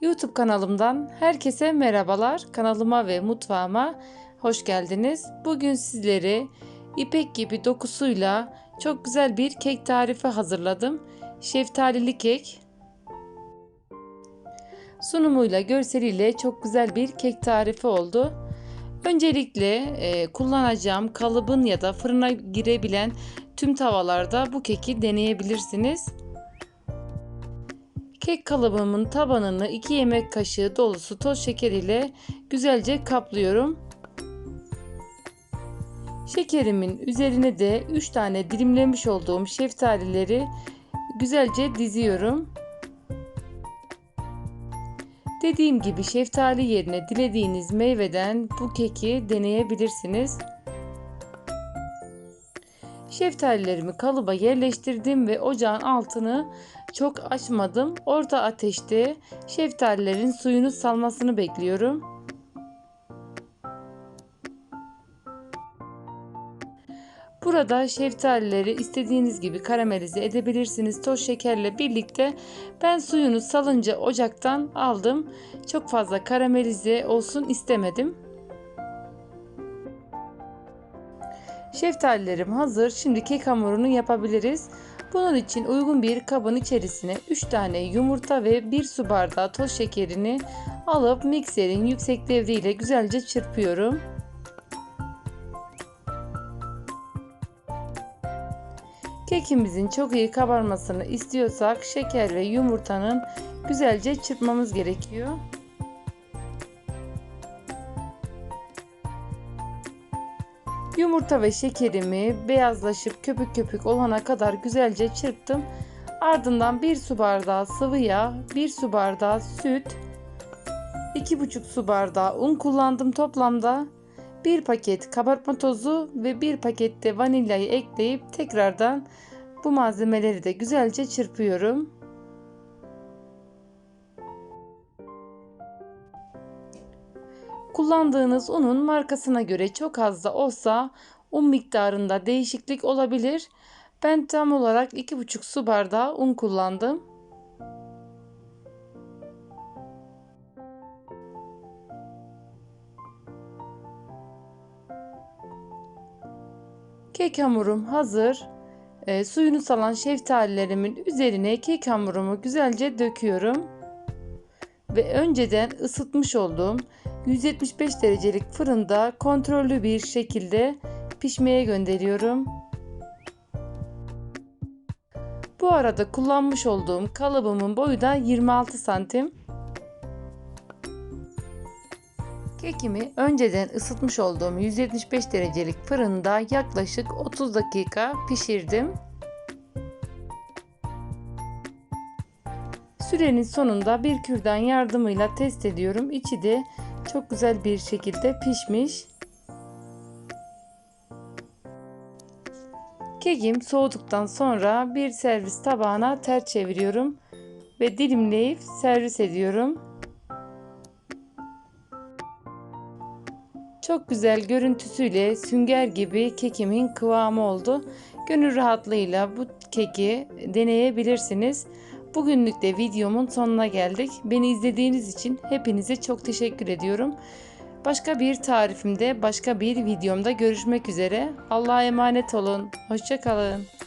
YouTube kanalımdan herkese merhabalar. Kanalıma ve mutfağıma hoş geldiniz. Bugün sizlere ipek gibi dokusuyla çok güzel bir kek tarifi hazırladım. Şeftalili kek. Sunumuyla, görseliyle çok güzel bir kek tarifi oldu. Öncelikle e, kullanacağım kalıbın ya da fırına girebilen tüm tavalarda bu keki deneyebilirsiniz. Kek kalıbımın tabanını 2 yemek kaşığı dolusu toz şeker ile güzelce kaplıyorum. Şekerimin üzerine de 3 tane dilimlemiş olduğum şeftalileri güzelce diziyorum. Dediğim gibi şeftali yerine dilediğiniz meyveden bu keki deneyebilirsiniz. Şeftalilerimi kalıba yerleştirdim ve ocağın altını çok açmadım. Orta ateşte şeftalilerin suyunu salmasını bekliyorum. Burada şeftalileri istediğiniz gibi karamelize edebilirsiniz toz şekerle birlikte. Ben suyunu salınca ocaktan aldım. Çok fazla karamelize olsun istemedim. Şeftalilerim hazır. Şimdi kek hamurunu yapabiliriz. Bunun için uygun bir kabın içerisine 3 tane yumurta ve 1 su bardağı toz şekerini alıp mikserin yüksek devriyle güzelce çırpıyorum. Kekimizin çok iyi kabarmasını istiyorsak şeker ve yumurtanın güzelce çırpmamız gerekiyor. Yumurta ve şekerimi beyazlaşıp köpük köpük olana kadar güzelce çırptım. Ardından 1 su bardağı sıvı yağ, 1 su bardağı süt, 2,5 su bardağı un kullandım toplamda. 1 paket kabartma tozu ve 1 paket de vanilyayı ekleyip tekrardan bu malzemeleri de güzelce çırpıyorum. Kullandığınız unun markasına göre çok az da olsa un miktarında değişiklik olabilir. Ben tam olarak 2,5 su bardağı un kullandım. Kek hamurum hazır. E, suyunu salan şeftalilerimin üzerine kek hamurumu güzelce döküyorum. Ve önceden ısıtmış olduğum 175 derecelik fırında kontrollü bir şekilde pişmeye gönderiyorum. Bu arada kullanmış olduğum kalıbımın boyu da 26 santim. Kekimi önceden ısıtmış olduğum 175 derecelik fırında yaklaşık 30 dakika pişirdim. Sürenin sonunda bir kürdan yardımıyla test ediyorum. İçi de çok güzel bir şekilde pişmiş. Kekim soğuduktan sonra bir servis tabağına ter çeviriyorum ve dilimleyip servis ediyorum. Çok güzel görüntüsüyle sünger gibi kekimin kıvamı oldu. Gönül rahatlığıyla bu keki deneyebilirsiniz. Bugünlük de videomun sonuna geldik. Beni izlediğiniz için hepinize çok teşekkür ediyorum. Başka bir tarifimde, başka bir videomda görüşmek üzere. Allah'a emanet olun. Hoşçakalın.